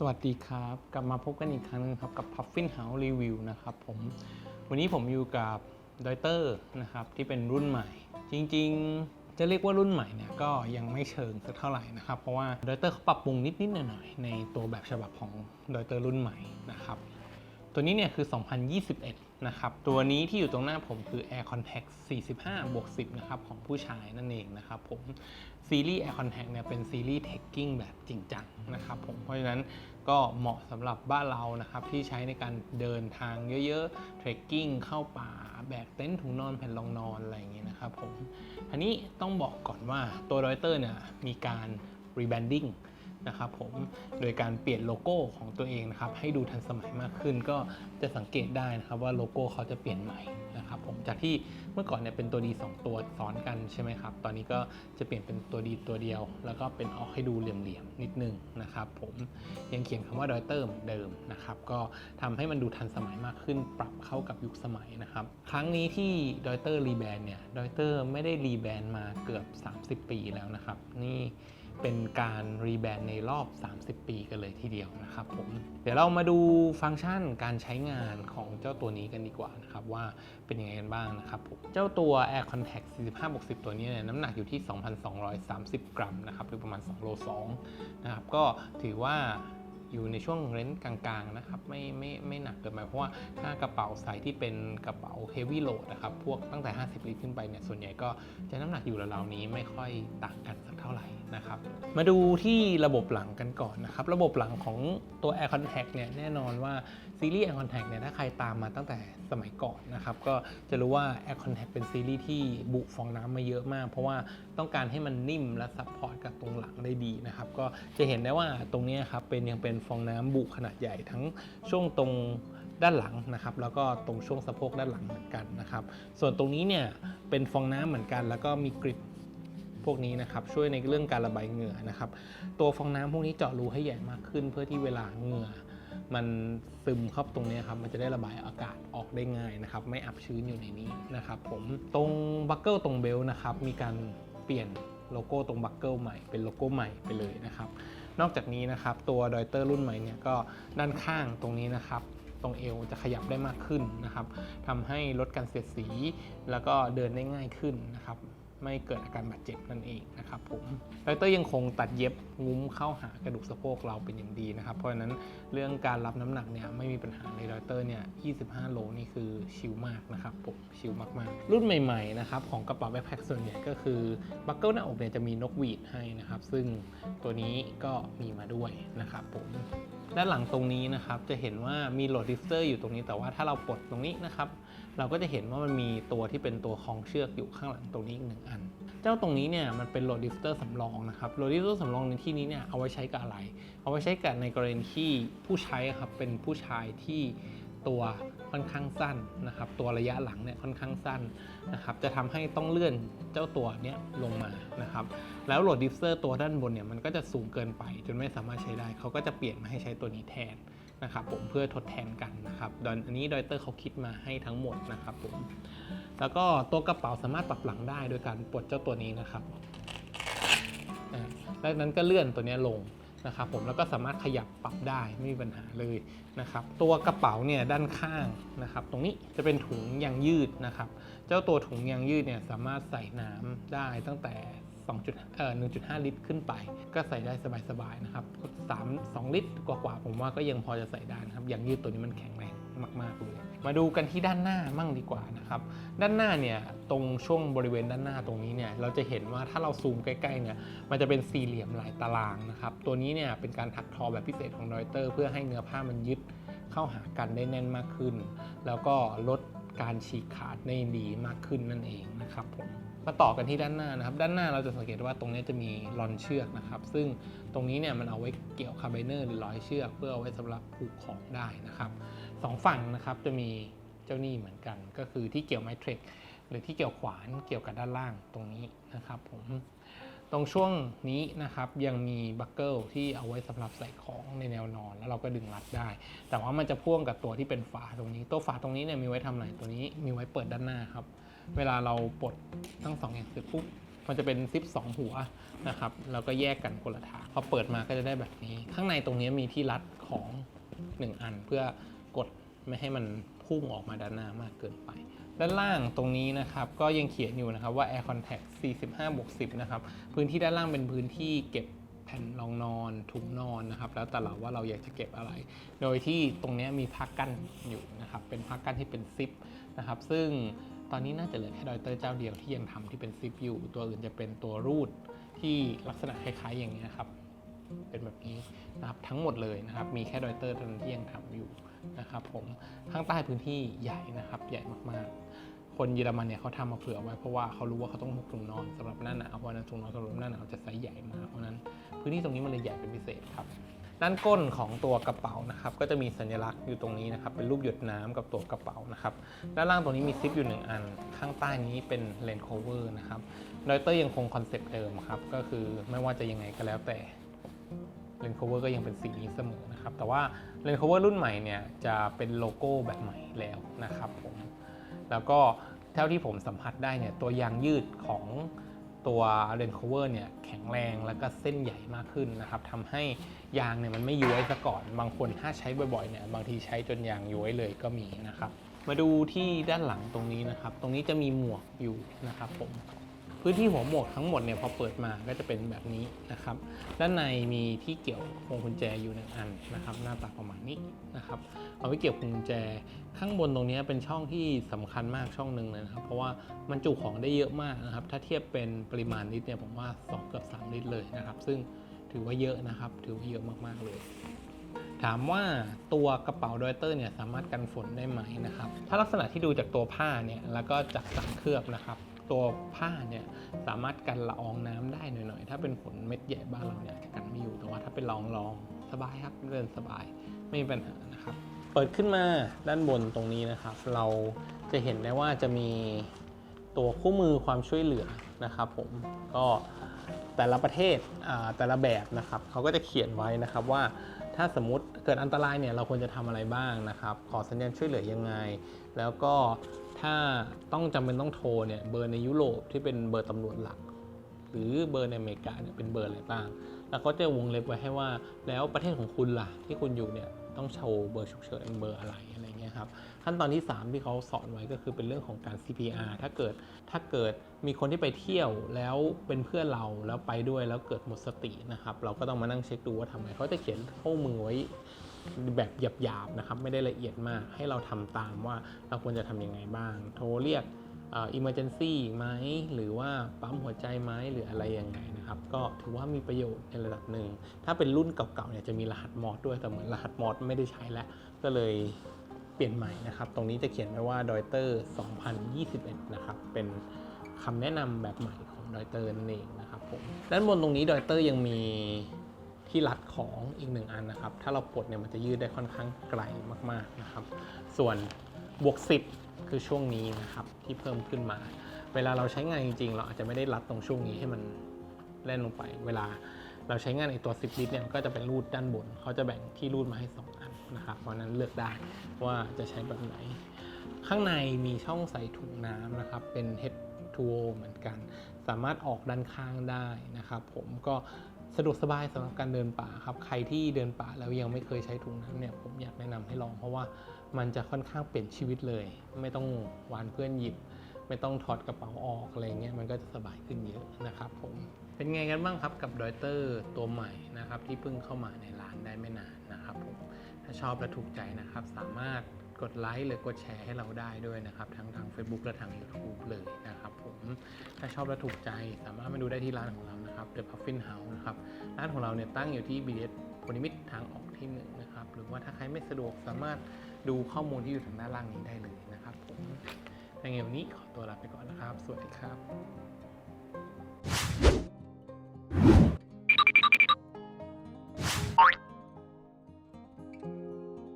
สวัสดีครับ กลับมาพบกันอีกครั้งหนึงครับกับ Puffin House Review นะครับผมวันนี้ผมอยู่กับดอยเตอร์นะครับที่เป็นรุ่นใหม่ จริงๆ จะเรียกว่ารุ่นใหม่เนี่ยก็ยังไม่เชิงสักเท่าไหร่นะครับ เพราะว่าดอยเตอร์เขาปรับปรุงนิดๆหน่อยๆในตัวแบบฉบับของดอยเตอร์รุ่นใหม่นะครับ ตัวนี้เนี่ยคือ 2021 นะครับ ตัวนี้ที่อยู่ตรงหน้าผมคือ Air Contact 45 บวก 10 นะครับ ของผู้ชายนั่นเองนะครับผม ซีรีส์ Air Contact เนี่ยเป็นซีรีส์ Tagging แบบจริงจังนะครับผม เพราะฉะนั้นก็เหมาะสำหรับบ้านเรานะครับ ที่ใช้ในการเดินทางเยอะๆ Trekking เข้าป่า แบกเต็นท์ถุงนอนแผ่นรองนอนอะไรอย่างเงี้ยนะครับผม อันนี้ต้องบอกก่อนว่าตัวรอยเตอร์เนี่ยมีการ rebranding นะครับผมโดยการเปลี่ยนโลโก้ของตัวเองนะครับให้ดูทันสมัยมากขึ้นก็จะสังเกตได้นะครับว่าโลโก้เขาจะเปลี่ยนใหม่นะครับผมจากที่เมื่อก่อนเนี่ยเป็นตัวดี 2 ตัวซ้อนกันใช่ไหมครับตอนนี้ก็จะเปลี่ยนเป็นตัวดีตัวเดียว แล้วก็เป็นออกให้ดูเหลี่ยมๆนิดนึงนะครับผมยังเขียนคำว่าดอยเตอร์เหมือนเดิมนะครับก็ทำให้มันดูทันสมัยมากขึ้น ปรับเข้ากับยุคสมัยนะครับครั้งนี้ที่ดอยเตอร์รีแบรนด์เนี่ยดอยเตอร์ไม่ได้รีแบรนด์มาเกือบ 30 ปีแล้วนะครับนี่ เป็นการรีแบรนด์ในรอบ 30 ปีกันเลยทีเดียวนะครับผมเดี๋ยวเรามาดูฟังก์ชันการใช้งานของเจ้าตัวนี้กันดีกว่านะครับว่าเป็นยังไงกันบ้างนะครับผมเจ้าตัว Air Contact 45บวก10ตัวนี้เนี่ยน้ำหนักอยู่ที่ 2,230 กรัมนะครับหรือประมาณ2โล2นะครับก็ถือว่า อยู่ในช่วงเรนจ์กลางๆนะครับไม่ไม่ไม่หนักเกินไปเพราะว่าถ้ากระเป๋าไซส์ที่เป็นกระเป๋า heavy load นะครับพวกตั้งแต่ 50 ลิตรขึ้นไปเนี่ยส่วนใหญ่ก็จะน้ำหนักอยู่ราวๆนี้ไม่ค่อยต่างกันสักเท่าไหร่นะครับมาดูที่ระบบหลังกันก่อนนะครับระบบหลังของตัว Air Contact เนี่ยแน่นอนว่าซีรีส์ Air Contact เนี่ยถ้าใครตามมาตั้งแต่สมัยก่อนนะครับก็จะรู้ว่า Air Contact เป็นซีรีส์ที่บุฟองน้ำมาเยอะมาก เพราะว่าต้องการให้มันนิ่มและซัพพอร์ตกับตรงหลังได้ดีนะครับก็จะเห็นได้ว่าตรงนี้ครับเป็นยังเป็นฟองน้ำบุขนาดใหญ่ทั้งช่วงตรงด้านหลังนะครับ แล้วก็ตรงช่วงสะโพกด้านหลังเหมือนกันนะครับ ส่วนตรงนี้เนี่ยเป็นฟองน้ำเหมือนกัน แล้วก็มีกริปพวกนี้นะครับช่วยในเรื่องการระบายเหงื่อนะครับ ตัวฟองน้ำพวกนี้เจาะรูให้ใหญ่มากขึ้น เพื่อที่เวลาเหงื่อมันซึมเข้าตรงนี้ครับมันจะได้ระบายอากาศออกได้ง่ายนะครับ ไม่อับชื้นอยู่ในนี้นะครับผมตรงบัคเกิลตรงเบลนะครับมีการเปลี่ยนโลโก้ตรงบัคเกิลใหม่เป็นโลโก้ใหม่ไปเลยนะครับ นอกจากนี้นะครับตัวดอยเตอร์รุ่นใหม่เนี่ยก็ด้านข้างตรงนี้นะครับตรงเอวจะขยับได้มากขึ้นนะครับทำให้ลดการเสียดสี แล้วก็เดินได้ง่ายขึ้นนะครับ ไม่เกิดอาการบาดเจ็บนั่นเองนะครับผมดรยังคงตัดเย็บงุ้มเข้าหากระดูกสะโพกเราเป็นอย่างดีนะครับ เพราะฉะนั้นเรื่องการรับน้ำหนักเนี่ยไม่มีปัญหาเลยดรเนี่ย 25 โลนี่คือชิลมากนะครับผมชิลมากๆ รุ่นใหม่ๆนะครับของกระเป๋าแบ็คแพคส่วนใหญ่ก็คือบัคเกิลหน้าอกเนี่ยจะมีนกหวีดให้นะครับ ซึ่งตัวนี้ก็มีมาด้วยนะครับผมด้านหลังตรงนี้นะครับจะเห็นว่ามีโหลดดิฟเตอร์อยู่ตรงนี้แต่ว่าถ้าเราปลดตรงนี้นะครับ เราก็จะเห็นว่ามันมีตัวที่เป็นตัวคล้องเชือกอยู่ข้างหลังตรงนี้อีกหนึ่งอัน เจ้าตรงนี้เนี่ยมันเป็นโหลดดิฟเตอร์สำรองนะครับโหลดดิฟเตอร์สำรองในที่นี้เนี่ยเอาไว้ใช้กับอะไร เอาไว้ใช้กับในกรณีที่ผู้ใช้ครับเป็นผู้ชายที่ตัวค่อนข้างสั้นนะครับ ตัวระยะหลังเนี่ยค่อนข้างสั้นนะครับ จะทำให้ต้องเลื่อนเจ้าตัวเนี้ยลงมานะครับ แล้วโหลดดิฟเตอร์ตัวด้านบนเนี่ยมันก็จะสูงเกินไป จนไม่สามารถใช้ได้ เขาก็จะเปลี่ยนมาให้ใช้ตัวนี้แทน นะครับผมเพื่อทดแทนกันนะครับดอนอันนี้ดอยเตอร์เขาคิดมาให้ทั้งหมดนะครับผมแล้วก็ตัวกระเป๋าสามารถปรับหลังได้โดยการปลดเจ้าตัวนี้นะครับอ่าแล้วนั้นก็เลื่อนตัวนี้ลงนะครับผมแล้วก็สามารถขยับปรับได้ไม่มีปัญหาเลยนะครับตัวกระเป๋าเนี่ยด้านข้างนะครับ ตรงนี้จะเป็นถุงยางยืดนะครับ เจ้าตัวถุงยางยืดเนี่ยสามารถใส่น้ำได้ตั้งแต่ 2เอ่อ1.5 ลิตรขึ้นไป ก็ใส่ได้สบายๆนะครับ3 2 ลิตรกว่าๆผมว่าก็ยังพอจะใส่ได้นะครับยางยืดตัวนี้มันแข็งแรงมากๆเลยมาดูกันที่ด้านหน้ามั่งดีกว่านะครับ ด้านหน้าเนี่ยตรงช่วงบริเวณด้านหน้าตรงนี้เนี่ยเราจะเห็นว่าถ้าเราซูมใกล้ๆเนี่ยมันจะเป็นสี่เหลี่ยมหลายตารางนะครับ ตัวนี้เนี่ยเป็นการถักทอแบบพิเศษของดอยเตอร์ เพื่อให้เนื้อผ้ามันยึดเข้าหากันได้แน่นมากขึ้น แล้วก็ลดการฉีกขาดได้ดีมากขึ้นนั่นเองนะครับผม มาต่อกันที่ด้านหน้านะครับ ด้านหน้าเราจะสังเกตว่าตรงนี้จะมีรอนเชือกนะครับ ซึ่งตรงนี้เนี่ยมันเอาไว้เกี่ยวคาร์บเนอร์หรือร้อยเชือกเพื่อเอาไว้สำหรับผูกของได้นะครับสองฝั่งนะครับจะมีเจ้านี่เหมือนกัน ก็คือที่เกี่ยวไมเทรกหรือที่เกี่ยวขวานเกี่ยวกับด้านล่างตรงนี้นะครับผมตรงช่วงนี้นะครับยังมีบัคเกิลที่เอาไว้สำหรับใส่ของในแนวนอน แล้วเราก็ดึงรัดได้ แต่ว่ามันจะพ่วงกับตัวที่เป็นฝาตรงนี้ ตัวฝาตรงนี้เนี่ยมีไว้ทำอะไรตัวนี้มีไว้เปิดด้านหน้าครับ เวลาเราปลดทั้งสองอย่างเสร็จปุ๊บมันจะเป็นซิป2หัวนะครับแล้วก็แยกกันคนละทางพอเปิดมาก็จะได้แบบนี้ ข้างในตรงนี้มีที่รัดของ 1 อันเพื่อกดไม่ให้มันพุ่งออกมาด้านหน้ามากเกินไป ด้านล่างตรงนี้นะครับก็ยังเขียนอยู่นะครับว่า Air Contact 45บวก10นะครับพื้นที่ด้านล่างเป็นพื้นที่เก็บแผ่นรองนอนถุงนอนนะครับ แล้วแต่เราว่าเราอยากจะเก็บอะไร โดยที่ตรงนี้มีพักกั้นอยู่นะครับ เป็นพักกั้นที่เป็นซิปนะครับ ซึ่ง ตอนนี้น่าจะเหลือแค่ดอยเตอร์เจ้าเดียวที่ยังทำที่เป็นซิปอยู่ ตัวอื่นจะเป็นตัวรูดที่ลักษณะคล้ายๆอย่างนี้ยครับ เป็นแบบนี้นะครับทั้งหมดเลยนะครับ มีแค่ดอยเตอร์เท่านั้นที่ยังทำอยู่นะครับผมข้างใต้พื้นที่ใหญ่นะครับ ใหญ่มากๆ คนเยอรมันเนี่ยเขาทำมาเผื่อไว้เพราะว่าเขารู้ว่าเขาต้องพกถุงนอนสำหรับหน้าหนาวเพราะนั้นถุงนอนสำหรับหน้าหนาวจะไซส์ใหญ่มากเพราะนั้นพื้นที่ตรงนี้มันเลยใหญ่เป็นพิเศษครับ ด้านก้นของตัวกระเป๋านะครับก็จะมีสัญลักษณ์อยู่ตรงนี้นะครับเป็นรูปหยดน้ำกับตัวกระเป๋านะครับด้านล่างตรงนี้มีซิปอยู่หนึ่งอัน ข้างใต้นี้เป็นเลนโคเวอร์นะครับดอยเตอร์ยังคงคอนเซปต์เดิมครับก็คือไม่ว่าจะยังไงก็แล้วแต่เลน s คเวอร์ก็ยังเป็นสีนี้เสมอนะครับแต่ว่าเลน s คเวอร์รุ่นใหม่เนี่ยจะเป็นโลโก้แบบใหม่แล้วนะครับผมแล้วก็เท่าที่ผมสัมผัสได้เนี่ยตัวยางยืดของ ตัวเลนโคเวอร์เนี่ยแข็งแรงแล้วก็เส้นใหญ่มากขึ้นนะครับทำให้ยางเนี่ยมันไม่ย้วยซะก่อน บางคนถ้าใช้บ่อยๆเนี่ยบางทีใช้จนยางย้วยเลยก็มีนะครับ มาดูที่ด้านหลังตรงนี้นะครับ ตรงนี้จะมีหมวกอยู่นะครับผม พื้นที่หัวหมวกทั้งหมดเนี่ยพอเปิดมาก็จะเป็นแบบนี้นะครับ ด้านในมีที่เกี่ยวพวงกุญแจอยู่หนึ่งอันนะครับ หน้าตาประมาณนี้นะครับ เอาไว้เกี่ยวพวงกุญแจข้างบนตรงนี้เป็นช่องที่สำคัญมากช่องหนึ่งเลยนะครับ เพราะว่ามันจุของได้เยอะมากนะครับ ถ้าเทียบเป็นปริมาณลิตรเนี่ยผมว่า2เกือบ3ลิตรเลยนะครับ ซึ่งถือว่าเยอะนะครับ ถือว่าเยอะมากๆเลยถามว่าตัวกระเป๋าดอยเตอร์เนี่ยสามารถกันฝนได้ไหมนะครับ ถ้าลักษณะที่ดูจากตัวผ้าเนี่ยแล้วก็จากสังเคลือบนะครับ ตัวผ้าเนี่ยสามารถกันละอองน้ำได้หน่อยๆ ถ้าเป็นฝนเม็ดใหญ่บ้านเราเนี่ยจะกันไม่อยู่แต่ว่าถ้าเป็นรองรองๆสบายครับเดินสบายไม่มีปัญหานะครับ เปิดขึ้นมาด้านบนตรงนี้นะครับ เราจะเห็นได้ว่าจะมีตัวคู่มือความช่วยเหลือนะครับผมก็แต่ละประเทศแต่ละแบบนะครับเขาก็จะเขียนไว้นะครับว่าถ้าสมมติเกิดอันตรายเนี่ยเราควรจะทำอะไรบ้างนะครับ ขอสัญญาณช่วยเหลือยังไง แล้วก็ ถ้าต้องจำเป็นต้องโทรเนี่ยเบอร์ในยุโรปที่เป็นเบอร์ตำรวจหลัก หรือเบอร์ในอเมริกาเนี่ยเป็นเบอร์อะไรบ้าง แล้วก็จะวงเล็บไว้ให้ว่า แล้วประเทศของคุณล่ะ ที่คุณอยู่เนี่ยต้องโชว์เบอร์ฉุกเฉินเบอร์อะไรอะไรเงี้ยครับขั้นตอนที่ 3 ที่เขาสอนไว้ก็คือเป็นเรื่องของการ CPR ถ้าเกิดถ้าเกิดมีคนที่ไปเที่ยวแล้วเป็นเพื่อนเราแล้วไปด้วยแล้วเกิดหมดสตินะครับเราก็ต้องมานั่งเช็คดูว่าทำไงเขาจะเขียนข้อมือไว้ แบบหยาบๆนะครับไม่ได้ละเอียดมากให้เราทำตามว่าเราควรจะทำยังไงบ้าง โทรเรียกอิมเอ่อ emergency ไหมหรือว่าปั๊มหัวใจไหมหรืออะไรยังไงนะครับ ก็ถือว่ามีประโยชน์ในระดับหนึ่ง ถ้าเป็นรุ่นเก่าๆเนี่ยจะมีรหัสมอดด้วยแต่เหมือนรหัสมอดไม่ได้ใช้แล้ว ก็เลยเปลี่ยนใหม่นะครับ ตรงนี้จะเขียนไว้ว่า d e u t e r 2021 นะครับ เป็นคำแนะนำแบบใหม่ของ d e u t e r นั่นเองนะครับผมด้านบนตรงนี้ d e u t e r ยังมี ที่รัดของอีกหนึ่งอันนะครับ ถ้าเราปลดเนี่ยมันจะยืดได้ค่อนข้างไกลมากๆนะครับ ส่วนบวก 10 คือช่วงนี้นะครับที่เพิ่มขึ้นมา เวลาเราใช้งานจริงๆ เราอาจจะไม่ได้รัดตรงช่วงนี้ให้มันแล่นลงไป เวลาเราใช้งานในตัว 10 ลิตรเนี่ยก็จะเป็นรูดด้านบน เขาจะแบ่งที่รูดมาให้ 2 อันนะครับ เพราะฉะนั้นเลือกได้ว่าจะใช้แบบไหน ข้างในมีช่องใส่ถุงน้ำนะครับ เป็น H2O เหมือนกัน สามารถออกด้านข้างได้นะครับ ผมก็ สะดวกสบายสำหรับการเดินป่าครับ ใครที่เดินป่าแล้วยังไม่เคยใช้ถุงน้ำเนี่ยผมอยากแนะนำให้ลองเพราะว่ามันจะค่อนข้างเปลี่ยนชีวิตเลย ไม่ต้องวานเพื่อนหยิบ ไม่ต้องถอดกระเป๋าออกอะไรเงี้ยมันก็จะสบายขึ้นเยอะนะครับผมเป็นไงกันบ้างครับกับดอยเตอร์ตัวใหม่นะครับที่เพิ่งเข้ามาในร้านได้ไม่นานนะครับผมถ้าชอบและถูกใจนะครับ สามารถกดไลค์หรือกดแชร์ให้เราได้ด้วยนะครับทั้งทาง Facebook และทาง YouTube เลยนะครับผมถ้าชอบและถูกใจสามารถมาดูได้ที่ร้านของเรานะครับ The Puffin House นะครับ ร้านของเราเนี่ยตั้งอยู่ที่ BTS พนิมิตทางออกที่หนึ่งนะครับ หรือว่าถ้าใครไม่สะดวกสามารถดูข้อมูลที่อยู่ทางด้านล่างนี้ได้เลยนะครับผมในไงวันนี้ขอตัวลาไปก่อนนะครับ สวัสดีครับ